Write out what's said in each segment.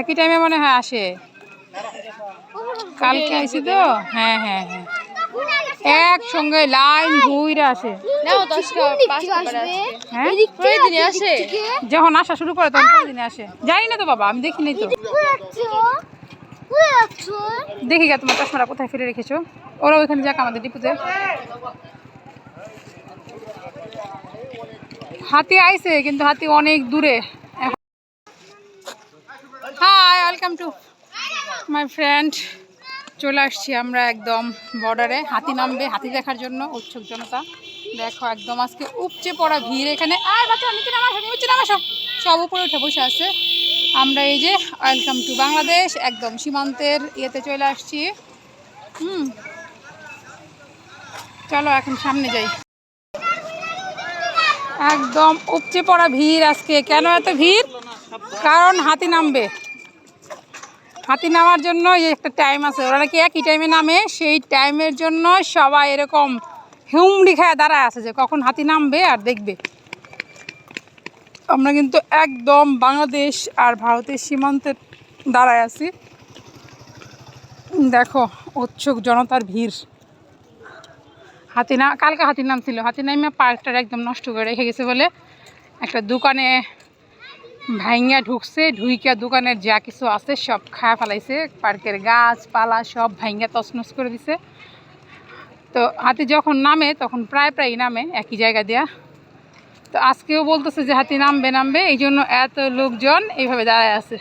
একই টাইমে মনে হয় আসে। কালকে আইসি তো? হ্যাঁ হ্যাঁ হ্যাঁ। একসঙ্গে লাইন ঘুরে আসে। হ্যাঁ? যখন আসা শুরু করে তখন প্রতিদিন আসে। জানি না তো বাবা আমি দেখিনি তো। দেখি গা তোমার চশমাটা কোথায় ফেলে রেখেছো? ওরা ওইখানে যাক আমাদের ডিপুতে। হাতি আইছে, কিন্তু হাতি অনেক দূরে। Hi welcome to my friend চলে আসছি আমরা একদম বর্ডারে হাতি নামবে, হাতি দেখার জন্য, উৎসুক জনতা। দেখো একদম আজকে উপচে পড়া ভিড় এখানে। আর বাচ্চা, নিচে নামাসো নিচে নামাসো সব। উপরে উঠে বসে আছে। আমরা এই যে ওয়েলকাম টু বাংলাদেশ একদম সীমান্তের ইয়েতে চলে আসছি। হুম। চলো এখন সামনে যাই। একদম উপচে পড়া ভিড় আজকে। কেন এত ভিড়? কারণ হাতি নামবে। হাতি নামার জন্য একটা টাইম আছে। ওরা নাকি একই টাইমে নামে, সেই টাইমের জন্য সবাই এরকম হুমড়ি খায় দাঁড়ায় আছে যে কখন হাতি নামবে আর দেখবে। আমরা কিন্তু একদম বাংলাদেশ আর ভারতের সীমান্তে দাঁড়ায় আছি। দেখো, উৎসুক জনতার ভিড়। হাতি না কালকে হাতির নাম ছিল। হাতি নামে পার্কটার একদম নষ্ট করে রেখে গেছে বলে একটা দোকানে ভাইঙ্গা ঢুকছে, ঢুইকা দোকানের যা কিছু আছে সব খায় ফেলাইছে। পার্কের গাছপালা সব ভাইঙ্গা তছনছ করে দিছে। তো হাতি যখন নামে, তখন প্রায় প্রায় নামে একই জায়গা দেয়া। তো আজকেও বলতেছে যে হাতি নামবে নামবে এই জন্য এত লোকজন এইভাবে দাঁড়ায় আছে,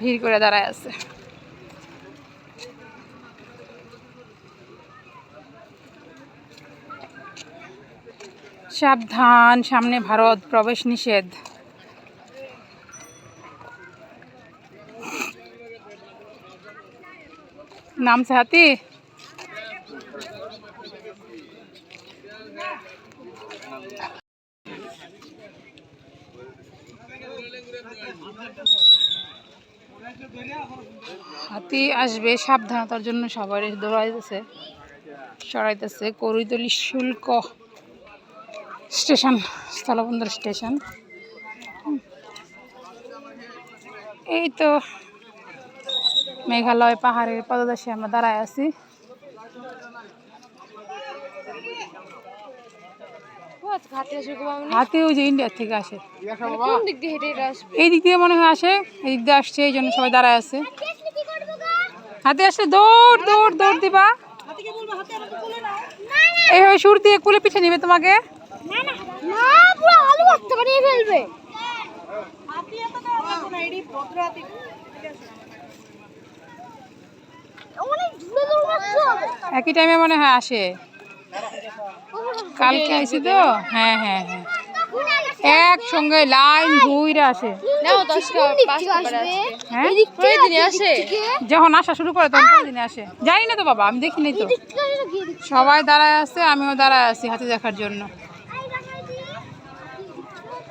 ভিড় করে দাঁড়ায় আছে। সাবধান, সামনে ভারত, প্রবেশ নিষেধ। নামছে হাতি হাতি আসবে, সাবধানতার জন্য সবাই দৌড়াইতেছে, সরাইতেছে। করইতলি শুল্ক। স্টেশন স্থলবন্দর স্টেশন। এই তো মেঘালয় পাহাড়ের পদদেশে আমরা দাঁড়ায় আছি। হাতে ওই যে ইন্ডিয়ার থেকে আসে। কোন দিয়ে এই দিক মনে হয় আসে এই দিক দিয়ে আসছে এই জন্য সবাই দাঁড়ায় আছে। হাতি আসলে দৌড় দৌড় দৌড় দিবা। এইভাবে সুর দিয়ে কুলে পিঠে নিবে তোমাকে। না পুরো আলু ভর্তা বানিয়ে ফেলবে। একই টাইমে মনে হয় আসে। কালকে আইসি তো? হ্যাঁ হ্যাঁ হ্যাঁ। একসঙ্গে লাইন ঘুরে আসে। হ্যাঁ? যখন আসা শুরু করে তখন প্রতিদিন আসে। জানি না তো বাবা আমি দেখিনি তো। সবাই দাঁড়ায় আছে আমিও দাঁড়ায় আছি হাতে দেখার জন্য।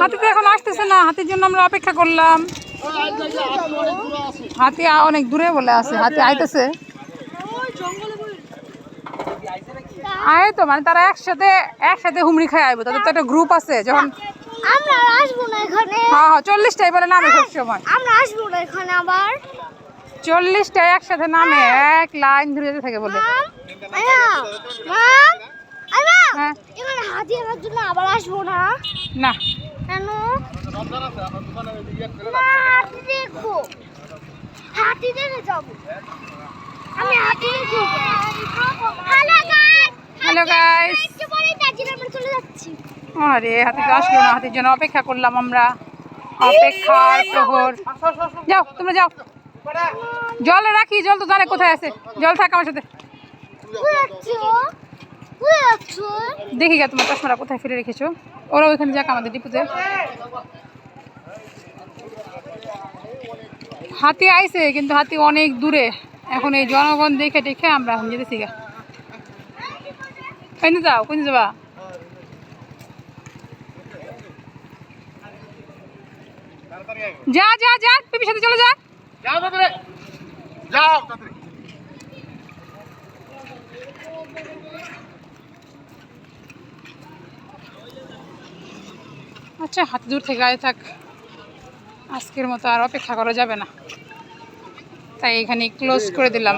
হাতি তো এখন আসতেছে না হাতির জন্য আমরা অপেক্ষা করলাম। হাতি অনেক দূরে বলে আছে হাতি আইতেছে। আয় তো মানে তারা একসাথে একসাথে হুমড়ি খায় আইবো তাদের তো একটা গ্রুপ আছে যখন আমরা আসব না এখানে। হ্যাঁ হ্যাঁ চল্লিশটাই বলে নামে সব সময়। আমরা আসব না এখানে আবার। চল্লিশটাই একসাথে নামে এক লাইন ধরে যেতে থাকে বলে। হাতি জন্য আবার আসব না? না। কেন? হাতি দেখব হাতি দেখে যাব। আমি হাতি দেখব হ্যালো গাইস হ্যালো গাইস একটু পরেই দার্জিলিং আমরা চলে যাচ্ছি। আরে হাতি তো আসলো না। হাতির জন্য অপেক্ষা করলাম আমরা। অপেক্ষার প্রহর। যাও তোমরা যাও। জল রাখি জল তো জানে কোথায় আছে? জল থাক আমার সাথে। দেখি গা তোমার চশমাটা কোথায় ফেলে রেখেছো। ওরা ওইখানে যাক আমাদের ডিপুতে। হাতি আইছে, কিন্তু হাতি অনেক দূরে। এখন এই জনগণ দেখে দেখে আমরা এখন যেতেছি গা। কোন যাও কোন যাবা? যা যা যা, পিপির সাথে চলে যা। যাও আচ্ছা হাত দূর থেকে আয় থাক। আজকের মতো আর অপেক্ষা করা যাবে না। তাই এখানে ক্লোজ করে দিলাম।